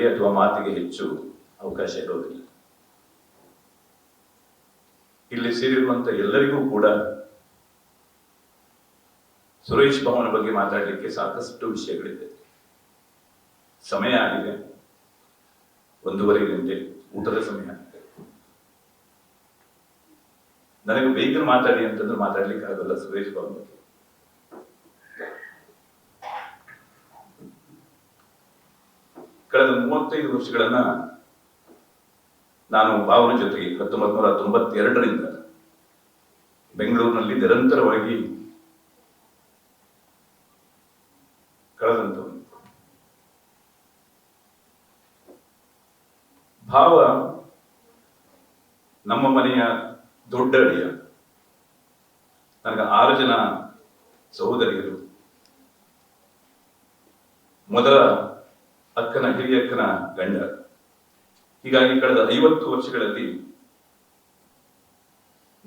ಮಾಡಿದ್ರೆ ಅಥವಾ ಮಾತಿಗೆ ಹೆಚ್ಚು ಅವಕಾಶ ಇರೋದಿಲ್ಲ. ಇಲ್ಲಿ ಸೇರಿರುವಂತ ಎಲ್ಲರಿಗೂ ಕೂಡ ಸುರೇಶ್ ಭವನ ಬಗ್ಗೆ ಮಾತಾಡಲಿಕ್ಕೆ ಸಾಕಷ್ಟು ವಿಷಯಗಳಿದೆ. ಸಮಯ ಆಗಿದೆ. ಒಂದೂವರೆ ಗಂಟೆ, ಊಟದ ಸಮಯ ಆಗಿದೆ. ನನಗೆ ಬೇಗ ಮಾತಾಡಿ ಅಂತಂದ್ರೆ ಮಾತಾಡ್ಲಿಕ್ಕೆ ಆಗಲ್ಲ ಸುರೇಶ್ ಭವನ ಬಗ್ಗೆ ಕಳೆದ ಮೂವತ್ತೈದು ವರ್ಷಗಳನ್ನ ನಾನು ಭಾವನ ಜೊತೆಗೆ ಹತ್ತೊಂಬತ್ ನೂರ ತೊಂಬತ್ತೆರಡರಿಂದ ಬೆಂಗಳೂರಿನಲ್ಲಿ ನಿರಂತರವಾಗಿ ಕಳೆದಂಥವನು ಭಾವ ನಮ್ಮ ಮನೆಯ ದೊಡ್ಡ ಅಡಿಯ. ನನಗೆ ಆರು ಜನ ಸಹೋದರಿಯರು. ಮೊದಲ ಅಕ್ಕನ ಹಿರಿಯಕ್ಕನ ಗಂಡ. ಹೀಗಾಗಿ ಕಳೆದ ಐವತ್ತು ವರ್ಷಗಳಲ್ಲಿ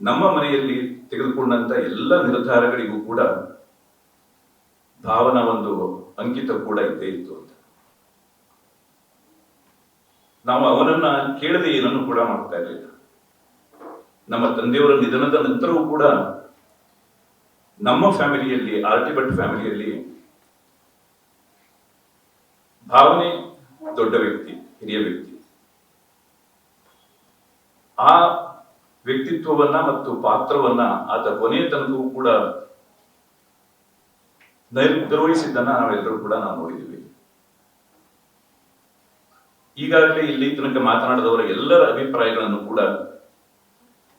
ನಮ್ಮ ಮನೆಯಲ್ಲಿ ತೆಗೆದುಕೊಂಡಂತ ಎಲ್ಲ ನಿರ್ಧಾರಗಳಿಗೂ ಕೂಡ ಭಾವನ ಒಂದು ಅಂಕಿತ ಕೂಡ ಇದ್ದೇ ಇತ್ತು ಅಂತ. ನಾವು ಅವನನ್ನ ಕೇಳದೆ ಏನನ್ನು ಕೂಡ ಮಾಡ್ತಾ ಇರಲಿಲ್ಲ. ನಮ್ಮ ತಂದೆಯವರ ನಿಧನದ ನಂತರವೂ ಕೂಡ ನಮ್ಮ ಫ್ಯಾಮಿಲಿಯಲ್ಲಿ, ಆರ್ಟಿಬಟ್ ಫ್ಯಾಮಿಲಿಯಲ್ಲಿ ಭಾವನೆ ದೊಡ್ಡ ವ್ಯಕ್ತಿ, ಹಿರಿಯ ವ್ಯಕ್ತಿ. ಆ ವ್ಯಕ್ತಿತ್ವವನ್ನ ಮತ್ತು ಪಾತ್ರವನ್ನ ಆತ ಕೊನೆಯ ತನಕವೂ ಕೂಡ ನಿರ್ವಹಿಸಿದ್ದನ್ನ ನಾವೆಲ್ಲರೂ ಕೂಡ ನಾವು ನೋಡಿದ್ದೀವಿ. ಈಗಾಗಲೇ ಇಲ್ಲಿ ತನಕ ಮಾತನಾಡಿದವರ ಎಲ್ಲರ ಅಭಿಪ್ರಾಯಗಳನ್ನು ಕೂಡ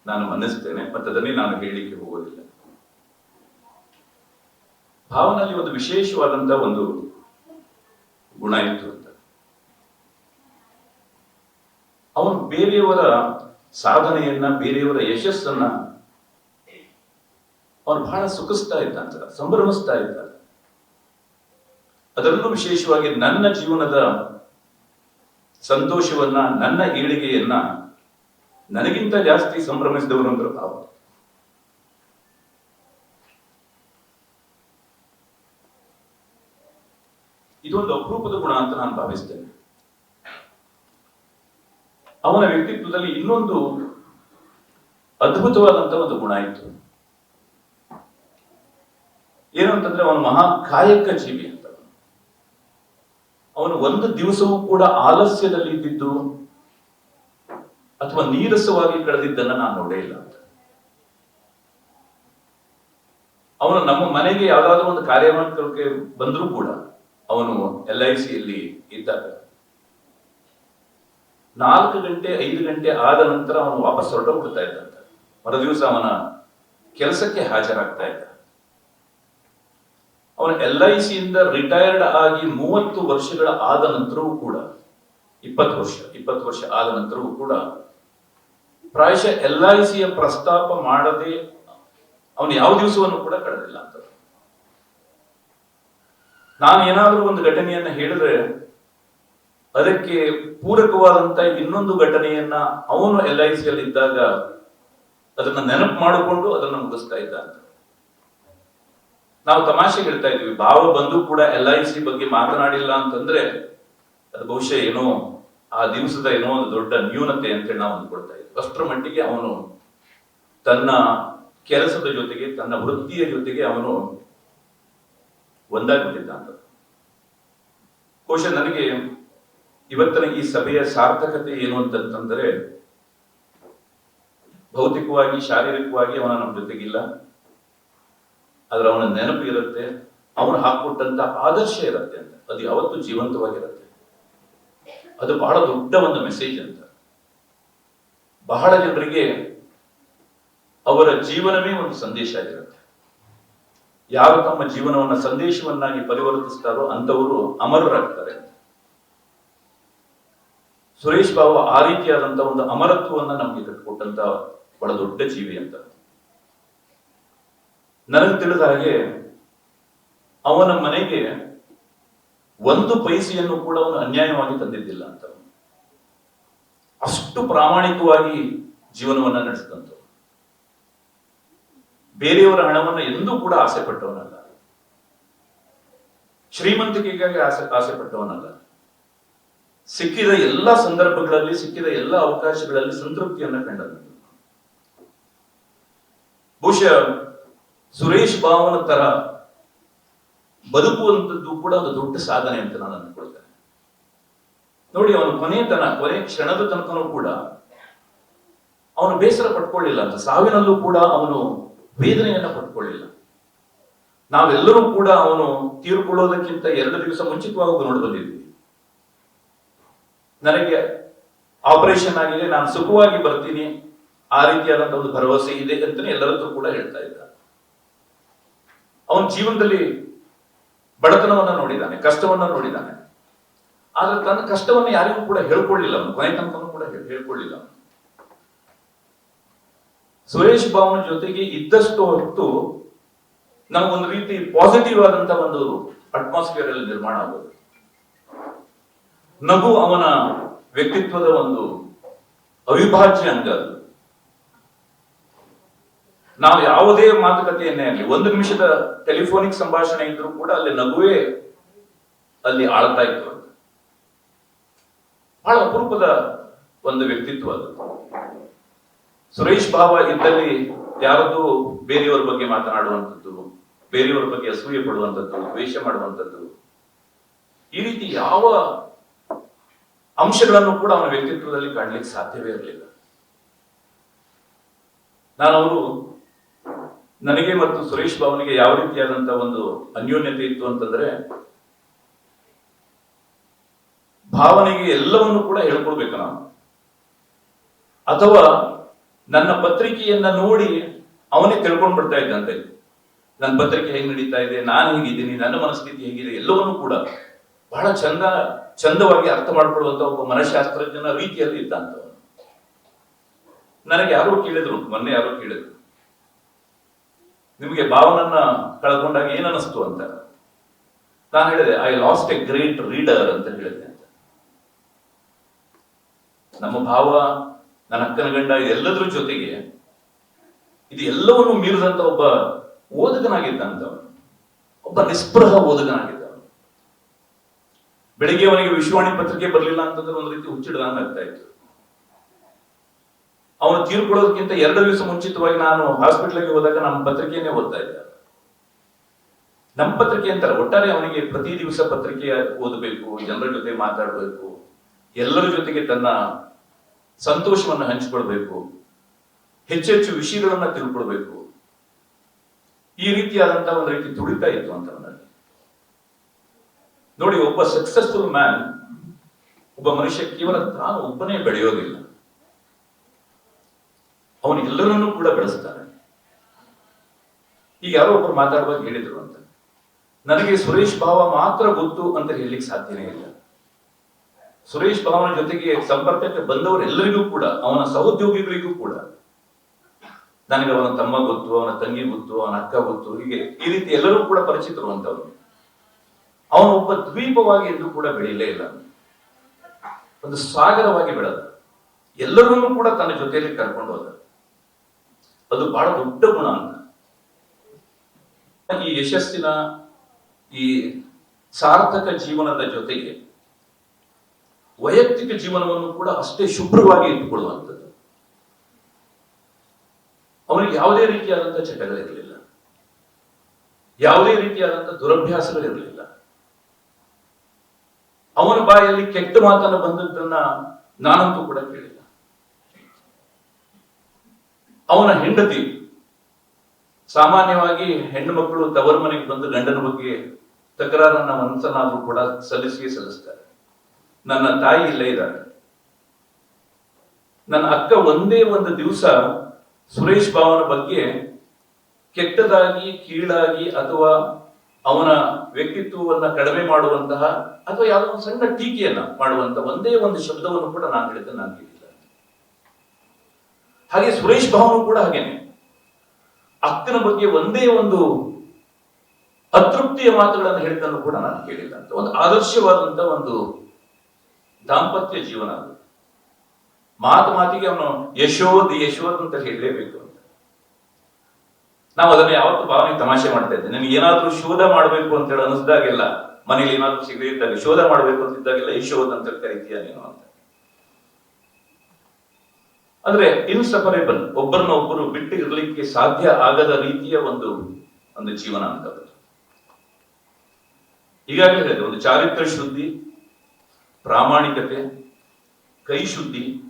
ನಾನು ಮನ್ನಿಸ್ತೇನೆ, ಮತ್ತು ಅದನ್ನೇ ನಾನು ಹೇಳಲಿಕ್ಕೆ ಹೋಗೋದಿಲ್ಲ. ಭಾವನಲ್ಲಿ ಒಂದು ವಿಶೇಷವಾದಂತಹ ಒಂದು ಗುಣ ಇತ್ತು ಅಂತ ಅವನು ಬೇರೆಯವರ ಸಾಧನೆಯನ್ನ, ಬೇರೆಯವರ ಯಶಸ್ಸನ್ನ ಅವನು ಬಹಳ ಸುಖಿಸ್ತಾ ಇದ್ದ ಅಂತ ಸಂಭ್ರಮಿಸ್ತಾ ಇದ್ದ. ಅದರಲ್ಲೂ ವಿಶೇಷವಾಗಿ ನನ್ನ ಜೀವನದ ಸಂತೋಷವನ್ನ, ನನ್ನ ಏಳಿಗೆಯನ್ನ ನನಗಿಂತ ಜಾಸ್ತಿ ಸಂಭ್ರಮಿಸಿದವರು ಅಂದ್ರೆ ಭಾವ ಇದೊಂದು ಅಪರೂಪದ ಗುಣ ಅಂತ ನಾನು ಭಾವಿಸ್ತೇನೆ. ಅವನ ವ್ಯಕ್ತಿತ್ವದಲ್ಲಿ ಇನ್ನೊಂದು ಅದ್ಭುತವಾದಂತ ಒಂದು ಗುಣ ಇತ್ತು. ಏನು ಅಂತಂದ್ರೆ ಅವನು ಮಹಾ ಕಾಯಕ ಜೀವಿ ಅಂತ. ಅವನು ಒಂದು ದಿವಸವೂ ಕೂಡ ಆಲಸ್ಯದಲ್ಲಿ ಇದ್ದಿದ್ದು ಅಥವಾ ನೀರಸವಾಗಿ ಕಳೆದಿದ್ದನ್ನ ನಾನು ನೋಡೇ ಇಲ್ಲ ಅಂತ. ಅವನು ನಮ್ಮ ಮನೆಗೆ ಯಾವ್ದಾದ್ರು ಒಂದು ಕಾರ್ಯಕ್ರಮಕ್ಕೆ ಬಂದರೂ ಕೂಡ ಅವನು ಎಲ್ ಐ ಸಿಯಲ್ಲಿ ಇದ್ದಾಗ ನಾಲ್ಕು ಗಂಟೆ, ಐದು ಗಂಟೆ ಆದ ನಂತರ ಅವನು ವಾಪಸ್ ಹೊರಟೋಗ್ಬಿಡ್ತಾ ಇದ್ದಂತ. ಮರುದಿವಸ ಅವನ ಕೆಲಸಕ್ಕೆ ಹಾಜರಾಗ್ತಾ ಇದ್ದ. ಅವನ ಎಲ್ ಐ ಸಿಯಿಂದ ರಿಟೈರ್ಡ್ ಆಗಿ ಮೂವತ್ತು ವರ್ಷಗಳ ಆದ ನಂತರವೂ ಕೂಡ, ಇಪ್ಪತ್ತು ವರ್ಷ ಇಪ್ಪತ್ತು ವರ್ಷ ಆದ ನಂತರವೂ ಕೂಡ, ಪ್ರಾಯಶಃ ಎಲ್ ಐ ಸಿಯ ಪ್ರಸ್ತಾಪ ಮಾಡದೆ ಅವನು ಯಾವ ದಿವಸವನ್ನು ಕೂಡ ಕಳೆದಿಲ್ಲ ಅಂತ ನಾನು ಏನಾದರೂ ಒಂದು ಘಟನೆಯನ್ನ ಹೇಳಿದ್ರೆ ಅದಕ್ಕೆ ಪೂರಕವಾದಂತ ಇನ್ನೊಂದು ಘಟನೆಯನ್ನ ಅವನು ಎಲ್ ಐ ಸಿಯಲ್ಲಿ ಇದ್ದಾಗ ಅದನ್ನ ನೆನಪು ಮಾಡಿಕೊಂಡು ಅದನ್ನ ಮುಗಿಸ್ತಾ ಇದ್ದ ಅಂತ. ನಾವು ತಮಾಷೆ ಹೇಳ್ತಾ ಇದ್ವಿ, ಭಾವ ಬಂದು ಕೂಡ ಎಲ್ ಐ ಸಿ ಬಗ್ಗೆ ಮಾತನಾಡಿಲ್ಲ ಅಂತಂದ್ರೆ ಅದು ಬಹುಶಃ ಏನೋ ಆ ದಿವಸದ ಏನೋ ಒಂದು ದೊಡ್ಡ ನ್ಯೂನತೆ ಅಂತೇಳಿ ನಾವು ಅಂದ್ಕೊಳ್ತಾ ಇದ್ವಿ. ಅಷ್ಟರ ಮಟ್ಟಿಗೆ ಅವನು ತನ್ನ ಕೆಲಸದ ಜೊತೆಗೆ, ತನ್ನ ವೃತ್ತಿಯ ಜೊತೆಗೆ ಅವನು ಒಂದಾಗ್ಬಿಟ್ಟಿದ್ದ ಅಂತ. ಬಹುಶಃ ನನಗೆ ಇವತ್ತಿನ ಈ ಸಭೆಯ ಸಾರ್ಥಕತೆ ಏನು ಅಂತಂತಂದ್ರೆ, ಭೌತಿಕವಾಗಿ, ಶಾರೀರಿಕವಾಗಿ ಅವನ ನಮ್ಮ ಜೊತೆಗಿಲ್ಲ. ಆದ್ರೆ ಅವನ ನೆನಪು ಇರುತ್ತೆ, ಅವನು ಹಾಕೊಟ್ಟಂತ ಆದರ್ಶ ಇರುತ್ತೆ ಅಂತ. ಅದು ಯಾವತ್ತೂ ಜೀವಂತವಾಗಿರುತ್ತೆ. ಅದು ಬಹಳ ದೊಡ್ಡ ಒಂದು ಮೆಸೇಜ್ ಅಂತ. ಬಹಳ ಜನರಿಗೆ ಅವರ ಜೀವನವೇ ಒಂದು ಸಂದೇಶ ಆಗಿರುತ್ತೆ. ಯಾರು ತಮ್ಮ ಜೀವನವನ್ನ ಸಂದೇಶವನ್ನಾಗಿ ಪರಿವರ್ತಿಸ್ತಾರೋ ಅಂತವರು ಅಮರರಾಗ್ತಾರೆ ಸುರೇಶ್ ಬಾಬು ಆ ರೀತಿಯಾದಂತ ಒಂದು ಅಮರತ್ವವನ್ನ ನಮಗೆ ಕೊಟ್ಟಂತ ಬಹಳ ದೊಡ್ಡ ಜೀವಿ ಅಂತ. ನನಗೆ ತಿಳಿದ ಹಾಗೆ ಅವನ ಮನೆಗೆ ಒಂದು ಪೈಸೆಯನ್ನು ಕೂಡ ಅವನು ಅನ್ಯಾಯವಾಗಿ ತಂದಿದ್ದಿಲ್ಲ ಅಂತ. ಅಷ್ಟು ಪ್ರಾಮಾಣಿಕವಾಗಿ ಜೀವನವನ್ನ ನಡೆಸಿದಂತ ಬೇರೆಯವರ ಹಣವನ್ನ ಎಂದೂ ಕೂಡ ಆಸೆ ಪಟ್ಟವನಲ್ಲ. ಶ್ರೀಮಂತಿಕೆಗಾಗಿ ಆಸೆ ಆಸೆ ಪಟ್ಟವನಲ್ಲ. ಸಿಕ್ಕಿದ ಎಲ್ಲ ಸಂದರ್ಭಗಳಲ್ಲಿ, ಸಿಕ್ಕಿದ ಎಲ್ಲ ಅವಕಾಶಗಳಲ್ಲಿ ಸಂತೃಪ್ತಿಯನ್ನ ಕಂಡದ್ದು ಬಹುಶಃ ಸುರೇಶ್ ಭಾವನ ತರ ಬದುಕುವಂಥದ್ದು ಕೂಡ ಒಂದು ದೊಡ್ಡ ಸಾಧನೆ ಅಂತ ನಾನು ಅನ್ಕೊಳ್ತೇನೆ ನೋಡಿ, ಅವನು ಕೊನೆ ತನ, ಕೊನೆ ಕ್ಷಣದ ತನಕನೂ ಕೂಡ ಅವನು ಬೇಸರ ಪಟ್ಕೊಳ್ಳಿಲ್ಲ ಅಂತ. ಸಾವಿನಲ್ಲೂ ಕೂಡ ಅವನು ವೇದನೆಯನ್ನ ಪಟ್ಕೊಳ್ಳಿಲ್ಲ. ನಾವೆಲ್ಲರೂ ಕೂಡ ಅವನು ತೀರ್ಕೊಳ್ಳೋದಕ್ಕಿಂತ ಎರಡು ದಿವಸ ಮುಂಚಿತವಾಗಿ ನೋಡಿ ನನಗೆ ಆಪರೇಷನ್ ಆಗಿದೆ ನಾನು ಸುಖವಾಗಿ ಬರ್ತೀನಿ, ಆ ರೀತಿಯಾದಂತಹ ಒಂದು ಭರವಸೆ ಇದೆ ಅಂತಾನೆ ಎಲ್ಲರದ್ದು ಕೂಡ ಹೇಳ್ತಾ ಇದ್ದ ಅವನ ಜೀವನದಲ್ಲಿ ಬಡತನವನ್ನ ನೋಡಿದ್ದಾನೆ, ಕಷ್ಟವನ್ನ ನೋಡಿದ್ದಾನೆ. ಆದ್ರೆ ತನ್ನ ಕಷ್ಟವನ್ನ ಯಾರಿಗೂ ಕೂಡ ಹೇಳ್ಕೊಳ್ಳಿಲ್ಲ ಅವನು, ಕೊನೆ ತನಕನೂ ಕೂಡ ಹೇಳ್- ಹೇಳ್ಕೊಳ್ಳಿಲ್ಲ ಸುರೇಶ್ ಬಾಬುನ ಜೊತೆಗೆ ಇದ್ದಷ್ಟು ಹೊತ್ತು ನಮಗೊಂದು ರೀತಿ ಪಾಸಿಟಿವ್ ಆದಂತ ಒಂದು ಅಟ್ಮಾಸ್ಫಿಯರ್ ಅಲ್ಲಿ ನಿರ್ಮಾಣ ಆಗೋದು. ನಗು ಅವನ ವ್ಯಕ್ತಿತ್ವದ ಒಂದು ಅವಿಭಾಜ್ಯ ಅಂಗ ಅದು. ನಾವು ಯಾವುದೇ ಮಾತುಕತೆಯನ್ನೇ ಆಗಲಿ, ಒಂದು ನಿಮಿಷದ ಟೆಲಿಫೋನಿಕ್ ಸಂಭಾಷಣೆ ಇದ್ರೂ ಕೂಡ ಅಲ್ಲಿ ನಗುವೇ ಅಲ್ಲಿ ಆಳ್ತಾ ಇತ್ತು ಅಂತ. ಬಹಳ ಅಪರೂಪದ ಒಂದು ವ್ಯಕ್ತಿತ್ವ ಅದು. ಸುರೇಶ್ ಭಾವ ಇದ್ದಲ್ಲಿ ಯಾರದ್ದು ಬೇರೆಯವರ ಬಗ್ಗೆ ಮಾತನಾಡುವಂಥದ್ದು, ಬೇರೆಯವರ ಬಗ್ಗೆ ಅಸೂಯೆ ಪಡುವಂಥದ್ದು, ದ್ವೇಷ ಮಾಡುವಂಥದ್ದು, ಈ ರೀತಿ ಯಾವ ಅಂಶಗಳನ್ನು ಕೂಡ ಅವನ ವ್ಯಕ್ತಿತ್ವದಲ್ಲಿ ಕಾಣಲಿಕ್ಕೆ ಸಾಧ್ಯವೇ ಇರಲಿಲ್ಲ. ನಾನು ಅವರು ನನಗೆ ಮತ್ತು ಸುರೇಶ್ ಬಾಬುನಿಗೆ ಯಾವ ರೀತಿಯಾದಂತಹ ಒಂದು ಅನ್ಯೋನ್ಯತೆ ಇತ್ತು ಅಂತಂದ್ರೆ, ಭಾವನೆಗೆ ಎಲ್ಲವನ್ನು ಕೂಡ ಹೇಳ್ಕೊಡ್ಬೇಕು ನಾನು ಅಥವಾ ನನ್ನ ಪತ್ರಿಕೆಯನ್ನ ನೋಡಿ ಅವನೇ ತಿಳ್ಕೊಂಡ್ ಬಿಡ್ತಾ ಇದ್ದಂತೆ ನನ್ನ ಪತ್ರಿಕೆ ಹೇಗೆ ನಡೀತಾ ಇದೆ, ನಾನು ಹೇಗಿದ್ದೀನಿ, ನನ್ನ ಮನಸ್ಥಿತಿ ಹೇಗಿದೆ, ಎಲ್ಲವನ್ನೂ ಕೂಡ. ಬಹಳ ಚಂದ ಚಂದವಾಗಿ ಅರ್ಥ ಮಾಡಿಕೊಳ್ಳುವಂತ ಒಬ್ಬ ಮನಃಶಾಸ್ತ್ರಜ್ಞನ ರೀತಿಯಲ್ಲಿ ಇದ್ದಂತ ನನಗೆ ಯಾರೋ ಕೇಳಿದ್ರು, ಮೊನ್ನೆ ಯಾರೋ ಕೇಳಿದ್ರು. ನಿಮಗೆ ಭಾವನನ್ನ ಕಳ್ಕೊಂಡಾಗ ಏನನ್ನಿಸ್ತು ಅಂತ. ನಾನು ಹೇಳಿದೆ I lost a great reader ಅಂತ ಹೇಳಿದೆ ಅಂತ. ನಮ್ಮ ಭಾವ, ನನ್ನ ಅಕ್ಕನ ಗಂಡ ಎಲ್ಲದ್ರ ಜೊತೆಗೆ ಇದು ಎಲ್ಲವನ್ನು ಮೀರಿದಂತ ಒಬ್ಬ ಓದಕನಾಗಿದ್ದಂತ ಒಬ್ಬ ನಿಸ್ಪೃಹ ಓದುಗನಾಗಿದ್ದ ಬೆಳಿಗ್ಗೆ ಅವನಿಗೆ ವಿಶ್ವವಾಣಿ ಪತ್ರಿಕೆ ಬರಲಿಲ್ಲ ಅಂತಂದ್ರೆ ಒಂದು ರೀತಿ ಹುಚ್ಚಿಡ್ದಂಗ ಆಗ್ತಾ ಇತ್ತು. ಅವನು ತೀರ್ಕೊಳ್ಳೋದಕ್ಕಿಂತ ಎರಡು ದಿವಸ ಮುಂಚಿತವಾಗಿ ನಾನು ಹಾಸ್ಪಿಟ್ಲಿಗೆ ಹೋದಾಗ ನಮ್ಮ ಪತ್ರಿಕೆಯನ್ನೇ ಓದ್ತಾ ಇದ್ದ. ನಮ್ಮ ಪತ್ರಿಕೆ ಅಂತಾರೆ ಒಟ್ಟಾರೆ ಅವನಿಗೆ ಪ್ರತಿ ದಿವಸ ಪತ್ರಿಕೆ ಓದಬೇಕು, ಜನರ ಜೊತೆ ಮಾತಾಡಬೇಕು, ಎಲ್ಲರ ಜೊತೆಗೆ ತನ್ನ ಸಂತೋಷವನ್ನು ಹಂಚಿಕೊಳ್ಬೇಕು ಹೆಚ್ಚೆಚ್ಚು ವಿಷಯಗಳನ್ನ ತಿಳ್ಕೊಳ್ಬೇಕು. ಈ ರೀತಿಯಾದಂತಹ ಒಂದು ರೀತಿ ತುಡಿತಾ ಇತ್ತು ಅಂತ. ನೋಡಿ, ಒಬ್ಬ ಸಕ್ಸಸ್ಫುಲ್ ಮ್ಯಾನ್ ಒಬ್ಬ ಮನುಷ್ಯ ಕೇವಲ ತಾನು ಒಬ್ಬನೇ ಬೆಳೆಯೋದಿಲ್ಲ. ಅವನು ಎಲ್ಲರನ್ನೂ ಕೂಡ ಬೆಳೆಸ್ತಾನೆ. ಈಗ ಯಾರೋ ಒಬ್ಬರು ಮಾತಾಡುವಾಗ ಹೇಳಿದ್ರು ಅಂತ. ನನಗೆ ಸುರೇಶ್ ಭಾವ ಮಾತ್ರ ಗೊತ್ತು ಅಂತ ಹೇಳಲಿಕ್ಕೆ ಸಾಧ್ಯನೇ ಇಲ್ಲ. ಸುರೇಶ್ ಭಾವನ ಜೊತೆಗೆ ಸಂಪರ್ಕಕ್ಕೆ ಬಂದವರೆಲ್ಲರಿಗೂ ಕೂಡ, ಅವನ ಸಹೋದ್ಯೋಗಿಗಳಿಗೂ ಕೂಡ. ನನಗೆ ಅವನ ತಮ್ಮ ಗೊತ್ತು, ಅವನ ತಂಗಿ ಗೊತ್ತು, ಅವನ ಅಕ್ಕ ಗೊತ್ತು, ಹೀಗೆ ಈ ರೀತಿ ಎಲ್ಲರೂ ಕೂಡ ಪರಿಚಿತರು ಅಂತವನು ಅವನು ಒಬ್ಬ ದ್ವೀಪವಾಗಿ ಎಂದು ಕೂಡ ಬೆಳೆಯಲೇ ಇಲ್ಲ. ಒಂದು ಸಾಗರವಾಗಿ ಬೆಳೆದ. ಎಲ್ಲರನ್ನೂ ಕೂಡ ತನ್ನ ಜೊತೆಯಲ್ಲಿ ಕರ್ಕೊಂಡು ಹೋದ. ಅದು ಬಹಳ ದೊಡ್ಡ ಗುಣ ಅಂತ. ಈ ಯಶಸ್ಸಿನ ಈ ಸಾರ್ಥಕ ಜೀವನದ ಜೊತೆಗೆ ವೈಯಕ್ತಿಕ ಜೀವನವನ್ನು ಕೂಡ ಅಷ್ಟೇ ಶುಭ್ರವಾಗಿ ಇಟ್ಟುಕೊಳ್ಳುವಂಥದ್ದು. ಅವನಿಗೆ ಯಾವುದೇ ರೀತಿಯಾದಂತಹ ಚಟಗಳಿರಲಿಲ್ಲ. ಯಾವುದೇ ರೀತಿಯಾದಂತಹ ದುರಭ್ಯಾಸಗಳಿರಲಿಲ್ಲ. ಅವನ ಬಾಯಲ್ಲಿ ಕೆಟ್ಟ ಮಾತನ್ನು ಬಂದದ್ದನ್ನ ನಾನಂತೂ ಕೂಡ ಕೇಳಿಲ್ಲ. ಅವನ ಹೆಂಡತಿ ಸಾಮಾನ್ಯವಾಗಿ ಹೆಣ್ಣು ಮಕ್ಕಳು ತವರ ಮನೆಗೆ ಬಂದು ಗಂಡನ ಬಗ್ಗೆ ತಕರಾರನ್ನ ಮನಸ್ಸನ್ನಾದ್ರೂ ಕೂಡ ಸಲ್ಲಿಸಿಯೇ ಸಲ್ಲಿಸ್ತಾರೆ. ನನ್ನ ತಾಯಿ ಇಲ್ಲೇ ಇದ್ದಾರೆ ನನ್ನ ಅಕ್ಕ ಒಂದೇ ಒಂದು ದಿವಸ ಸುರೇಶ್ ಭಾವನ ಬಗ್ಗೆ ಕೆಟ್ಟದಾಗಿ, ಕೀಳಾಗಿ ಅಥವಾ ಅವನ ವ್ಯಕ್ತಿತ್ವವನ್ನ ಕಡಿಮೆ ಮಾಡುವಂತಹ ಅಥವಾ ಯಾವುದೋ ಒಂದು ಸಣ್ಣ ಟೀಕೆಯನ್ನ ಮಾಡುವಂತ ಒಂದೇ ಒಂದು ಶಬ್ದವನ್ನು ಕೂಡ ನಾನು ಹೇಳಿದ್ದೆ ನಾನು ಕೇಳಿಲ್ಲ ಹಾಗೆ ಸುರೇಶ್ ಭಾವನು ಕೂಡ ಹಾಗೇನೆ. ಅಕ್ಕನ ಬಗ್ಗೆ ಒಂದೇ ಒಂದು ಅತೃಪ್ತಿಯ ಮಾತುಗಳನ್ನು ಹೇಳಿದ್ದನ್ನು ಕೂಡ ನಾನು ಕೇಳಿಲ್ಲ ಅಂತ. ಒಂದು ಆದರ್ಶವಾದಂತ ಒಂದು ದಾಂಪತ್ಯ ಜೀವನ ಅದು. ಮಾತು ಮಾತಿಗೆ ಅವನು ಯಶೋದ್ ಯಶೋದ್ ಅಂತ ಹೇಳಲೇಬೇಕು. ನಾವು ಅದನ್ನ ಯಾವತ್ತು ಭಾವನೆ ತಮಾಷೆ ಮಾಡ್ತಾ ಇದ್ದೆ ನನಗೆ ಏನಾದ್ರೂ ಶೋಧ ಮಾಡಬೇಕು ಅಂತ ಹೇಳಿ ಅನಿಸ್ದಾಗೆಲ್ಲ ಮನೇಲಿ ಏನಾದ್ರು ಸಿಗದೆ ಇದ್ದಾಗ ಶೋಧ ಮಾಡಬೇಕು ಅಂತಿದ್ದಾಗೆಲ್ಲ ಈ ಶೋಧ ಅಂತ ಕರಿತೀಯ ನೀನು? ಅಂತ. ಅಂದ್ರೆ ಇನ್ಸಪರೇಬಲ್ ಒಬ್ಬರನ್ನ ಒಬ್ಬರು ಬಿಟ್ಟು ಇರಲಿಕ್ಕೆ ಸಾಧ್ಯ ಆಗದ ರೀತಿಯ ಒಂದು ಒಂದು ಜೀವನ ಅಂತ ಹೀಗಾಗಿ ಹೇಳಿದೆ, ಒಂದು ಚಾರಿತ್ರ ಶುದ್ಧಿ, ಪ್ರಾಮಾಣಿಕತೆ ಕೈ ಶುದ್ಧಿ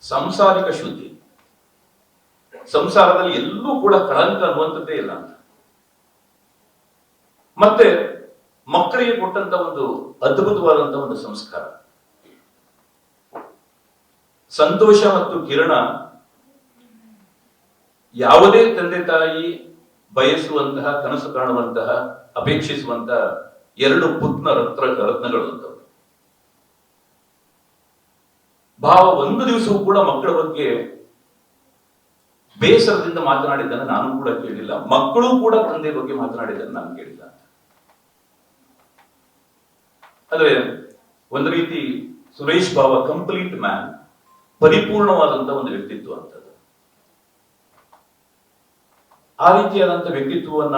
ಸಂಸಾರಿಕ ಶುದ್ಧಿ. ಸಂಸಾರದಲ್ಲಿ ಎಲ್ಲೂ ಕೂಡ ಕಳಂಕ ಅನ್ನುವಂಥದ್ದೇ ಇಲ್ಲ ಅಂತ. ಮತ್ತೆ ಮಕ್ಕಳಿಗೆ ಕೊಟ್ಟಂತ ಒಂದು ಅದ್ಭುತವಾದಂತಹ ಒಂದು ಸಂಸ್ಕಾರ. ಸಂತೋಷ ಮತ್ತು ಕಿರಣ ಯಾವುದೇ ತಂದೆ ತಾಯಿ ಬಯಸುವಂತಹ, ಕನಸು ಕಾಣುವಂತಹ ಅಪೇಕ್ಷಿಸುವಂತಹ ಎರಡು ಪುತ್ನ ರತ್ನ ರತ್ನಗಳು ಅಂತವು ಭಾವ ಒಂದು ದಿವಸವೂ ಕೂಡ ಮಕ್ಕಳ ಬಗ್ಗೆ ಬೇಸರದಿಂದ ಮಾತನಾಡಿದ್ದನ್ನು ನಾನು ಕೂಡ ಕೇಳಿಲ್ಲ. ಮಕ್ಕಳು ಕೂಡ ತಂದೆ ಬಗ್ಗೆ ಮಾತನಾಡಿದ್ದನ್ನು ನಾನು ಕೇಳಿಲ್ಲ ಅಂದ್ರೆ ಒಂದು ರೀತಿ ಸುರೇಶ್ ಭಾವ ಕಂಪ್ಲೀಟ್ ಮ್ಯಾನ್ ಪರಿಪೂರ್ಣವಾದಂತ ಒಂದು ವ್ಯಕ್ತಿತ್ವ ಅಂತದ್ದು. ಆ ರೀತಿಯಾದಂತಹ ವ್ಯಕ್ತಿತ್ವವನ್ನ,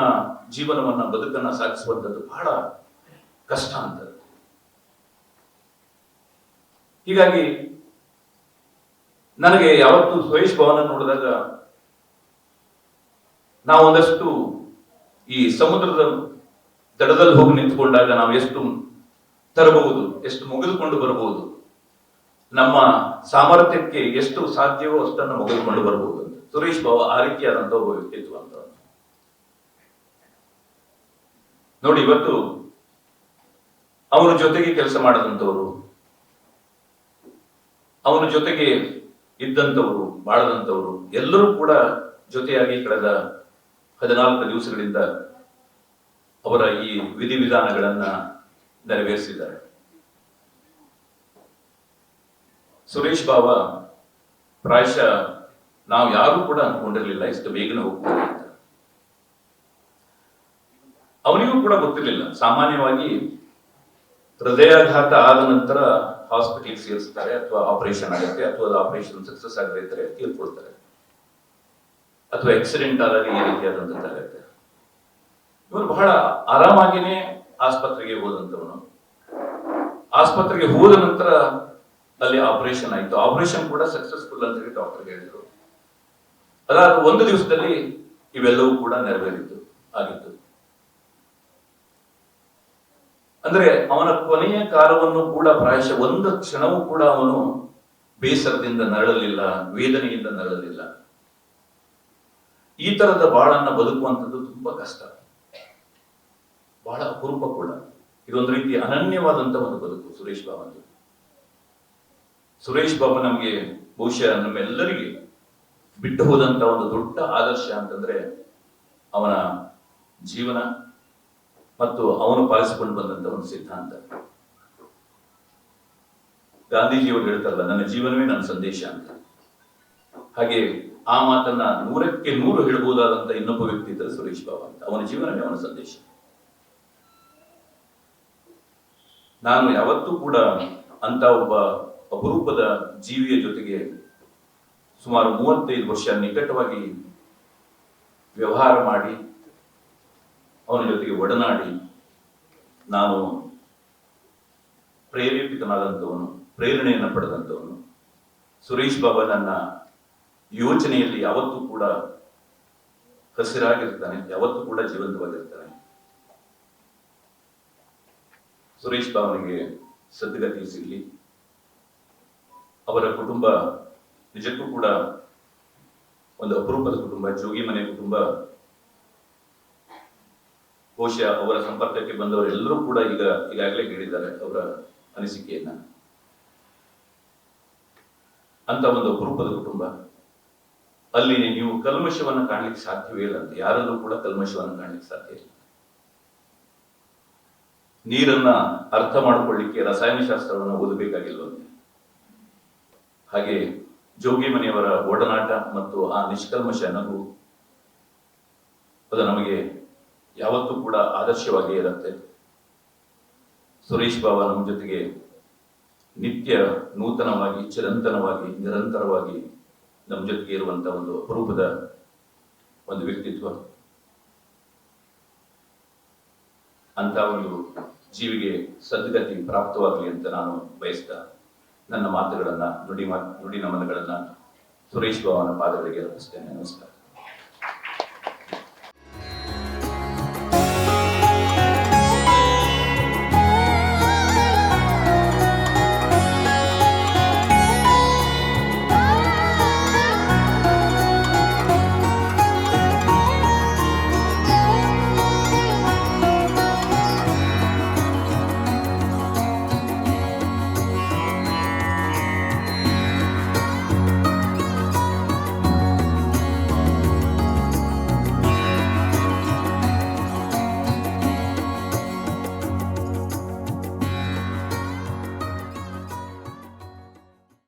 ಜೀವನವನ್ನ ಬದುಕನ್ನ ಸಾಗಿಸುವಂತದ್ದು ಬಹಳ ಕಷ್ಟ ಅಂತದ್ದು. ಹೀಗಾಗಿ ನನಗೆ ಯಾವತ್ತು ಸುರೇಶ್ ಭವನ ನೋಡಿದಾಗ ನಾವು ಒಂದಷ್ಟು ಈ ಸಮುದ್ರದ ದಡದಲ್ಲಿ ಹೋಗಿ ನಿಂತ್ಕೊಂಡಾಗ ನಾವು ಎಷ್ಟು ತರಬಹುದು, ಎಷ್ಟು ಮುಗಿದುಕೊಂಡು ಬರಬಹುದು, ನಮ್ಮ ಸಾಮರ್ಥ್ಯಕ್ಕೆ ಎಷ್ಟು ಸಾಧ್ಯವೋ ಅಷ್ಟನ್ನು ಮುಗಿದುಕೊಂಡು ಬರಬಹುದು ಸುರೇಶ್ ಬಾಬು ಆ ರೀತಿಯಾದಂತ ಒಬ್ಬ ವ್ಯಕ್ತಿತ್ವ ಅಂತ. ನೋಡಿ, ಇವತ್ತು ಅವನ ಜೊತೆಗೆ ಕೆಲಸ ಮಾಡದಂತವರು ಅವನ ಜೊತೆಗೆ ಇದ್ದಂಥವರು, ಬಾಳದಂಥವರು, ಎಲ್ಲರೂ ಕೂಡ ಜೊತೆಯಾಗಿ ಕಳೆದ ಹದಿನಾಲ್ಕು ದಿವಸಗಳಿಂದ ಅವರ ಈ ವಿಧಿವಿಧಾನಗಳನ್ನ ನೆರವೇರಿಸಿದ್ದಾರೆ. ಸುರೇಶ್ ಬಾಬಾ ಪ್ರಾಯಶಃ ನಾವು ಯಾರು ಕೂಡ ಅನ್ಕೊಂಡಿರ್ಲಿಲ್ಲ, ಇಷ್ಟು ಬೇಗನೆ ಹೋಗ್ತಾರೆ ಅಂತ. ಅವನಿಗೂ ಕೂಡ ಗೊತ್ತಿರಲಿಲ್ಲ. ಸಾಮಾನ್ಯವಾಗಿ ಹೃದಯಾಘಾತ ಆದ ನಂತರ ಹಾಸ್ಪಿಟಲ್ ಸೇರಿಸ್ತಾರೆ ಅಥವಾ ಆಪರೇಷನ್ ಆಗುತ್ತೆ ಅಥವಾ ಆಪರೇಷನ್ ಸಕ್ಸಸ್ ಆಗದೆ ಇದ್ರೆ ತೀರ್ಕೊಳ್ತಾರೆ ಅಥವಾ ಆಕ್ಸಿಡೆಂಟ್ ಆದಾಗ ಈ ರೀತಿಯಾದಂಥದ್ದಾಗುತ್ತೆ ಇವನು ಬಹಳ ಆರಾಮಾಗಿನೇ ಆಸ್ಪತ್ರೆಗೆ ಹೋದಂತವನು ಆಸ್ಪತ್ರೆಗೆ ಹೋದ ನಂತರ ಅಲ್ಲಿ ಆಪರೇಷನ್ ಆಯಿತು. ಆಪರೇಷನ್ ಕೂಡ ಸಕ್ಸಸ್ಫುಲ್ ಅಂತ ಹೇಳಿ ಡಾಕ್ಟರ್ ಹೇಳಿದ್ರು. ಅದಾದ ಒಂದು ದಿವಸದಲ್ಲಿ ಇವೆಲ್ಲವೂ ಕೂಡ ನೆರವೇರಿತು, ಆಗಿತ್ತು. ಅಂದ್ರೆ ಅವನ ಕೊನೆಯ ಕಾಲವನ್ನು ಕೂಡ ಪ್ರಾಯಶಃ ಒಂದು ಕ್ಷಣವೂ ಕೂಡ ಅವನು ಬೇಸರದಿಂದ ನರಳಲಿಲ್ಲ, ವೇದನೆಯಿಂದ ನರಳಲಿಲ್ಲ. ಈ ತರದ ಬಾಳನ್ನ ಬದುಕುವಂಥದ್ದು ತುಂಬಾ ಕಷ್ಟ. ಬಹಳ ಅಪರೂಪ ಕೂಡ. ಇದೊಂದು ರೀತಿ ಅನನ್ಯವಾದಂತ ಒಂದು ಬದುಕು ಸುರೇಶ್ ಬಾಬಂದು ಸುರೇಶ್ ಬಾಬು ನಮಗೆ ಬಹುಶಃ ನಮ್ಮೆಲ್ಲರಿಗೆ ಬಿಟ್ಟು ಹೋದಂತ ಒಂದು ದೊಡ್ಡ ಆದರ್ಶ ಅಂತಂದ್ರೆ ಅವನ ಜೀವನ ಮತ್ತು ಅವನು ಪಾಲಿಸಿಕೊಂಡು ಬಂದಂತ ಒಂದು ಸಿದ್ಧಾಂತ. ಗಾಂಧೀಜಿಯವರು ಹೇಳ್ತಾರಲ್ಲ, ನನ್ನ ಜೀವನವೇ ನನ್ನ ಸಂದೇಶ ಅಂತ. ಹಾಗೆ ಆ ಮಾತನ್ನ ನೂರಕ್ಕೆ ನೂರು ಹೇಳಬಹುದಾದಂತ ಇನ್ನೊಬ್ಬ ವ್ಯಕ್ತಿ ಇದ್ದರೆ ಸುರೇಶ್ ಬಾಬು ಅಂತ. ಅವನ ಜೀವನವೇ ಅವನ ಸಂದೇಶ. ನಾನು ಯಾವತ್ತೂ ಕೂಡ ಅಂತ ಒಬ್ಬ ಅಪರೂಪದ ಜೀವಿಯ ಜೊತೆಗೆ ಸುಮಾರು ಮೂವತ್ತೈದು ವರ್ಷ ನಿಕಟವಾಗಿ ವ್ಯವಹಾರ ಮಾಡಿ, ಅವನ ಜೊತೆಗೆ ಒಡನಾಡಿ, ನಾನು ಪ್ರೇರೇಪಿತನಾದಂಥವನು, ಪ್ರೇರಣೆಯನ್ನು ಪಡೆದಂಥವನು. ಸುರೇಶ್ ಬಾಬಾ ನನ್ನ ಯೋಚನೆಯಲ್ಲಿ ಯಾವತ್ತೂ ಕೂಡ ಹಸಿರಾಗಿರ್ತಾನೆ, ಯಾವತ್ತೂ ಕೂಡ ಜೀವಂತವಾಗಿರ್ತಾನೆ. ಸುರೇಶ್ ಬಾಬನಿಗೆ ಸದ್ಗತಿ ಸಿಗಲಿ. ಅವರ ಕುಟುಂಬ, ನಿಜಕ್ಕೂ ಕೂಡ ಒಂದು ಅಪರೂಪದ ಕುಟುಂಬ, ಜೋಗಿ ಮನೆ ಕುಟುಂಬ. ಬಹುಶಃ ಅವರ ಸಂಪರ್ಕಕ್ಕೆ ಬಂದವರೆಲ್ಲರೂ ಕೂಡ ಈಗ, ಈಗಾಗಲೇ ಹೇಳಿದ್ದಾರೆ ಅವರ ಅನಿಸಿಕೆಯನ್ನ. ಅಂತ ಒಂದು ಅಪರೂಪದ ಕುಟುಂಬ. ಅಲ್ಲಿ ನೀವು ಕಲ್ಮಶವನ್ನು ಕಾಣಲಿಕ್ಕೆ ಸಾಧ್ಯವೇ ಇಲ್ಲ ಅಂತ. ಯಾರಲ್ಲೂ ಕೂಡ ಕಲ್ಮಶವನ್ನು ಕಾಣಲಿಕ್ಕೆ ಸಾಧ್ಯ ಇಲ್ಲ. ನೀರನ್ನ ಅರ್ಥ ಮಾಡಿಕೊಳ್ಳಿಕ್ಕೆ ರಸಾಯನಶಾಸ್ತ್ರವನ್ನು ಓದಬೇಕಾಗಿಲ್ವಂತೆ. ಹಾಗೆ ಜೋಗಿ ಮನೆಯವರ ಒಡನಾಟ ಮತ್ತು ಆ ನಿಷ್ಕಲ್ಮಶ ನಗು, ಅದು ನಮಗೆ ಯಾವತ್ತೂ ಕೂಡ ಆದರ್ಶವಾಗಿ ಇರುತ್ತೆ. ಸುರೇಶ್ ಬಾಬಾ ನಮ್ಮ ಜೊತೆಗೆ ನಿತ್ಯ ನೂತನವಾಗಿ, ಚಿರಂತನವಾಗಿ, ನಿರಂತರವಾಗಿ ನಮ್ಮ ಜೊತೆಗೆ ಇರುವಂಥ ಒಂದು ಅಪರೂಪದ ಒಂದು ವ್ಯಕ್ತಿತ್ವ. ಅಂತ ಒಂದು ಜೀವಿಗೆ ಸದ್ಗತಿ ಪ್ರಾಪ್ತವಾಗಲಿ ಅಂತ ನಾನು ಬಯಸ್ತಾ ನನ್ನ ಮಾತುಗಳನ್ನು ನುಡಿ ಮಾ, ನುಡಿ ನಮನಗಳನ್ನು ಸುರೇಶ್ ಭವನ ಪಾದಗಳಿಗೆ ಅರ್ಪಿಸ್ತೇನೆ. ನಮಸ್ಕಾರ.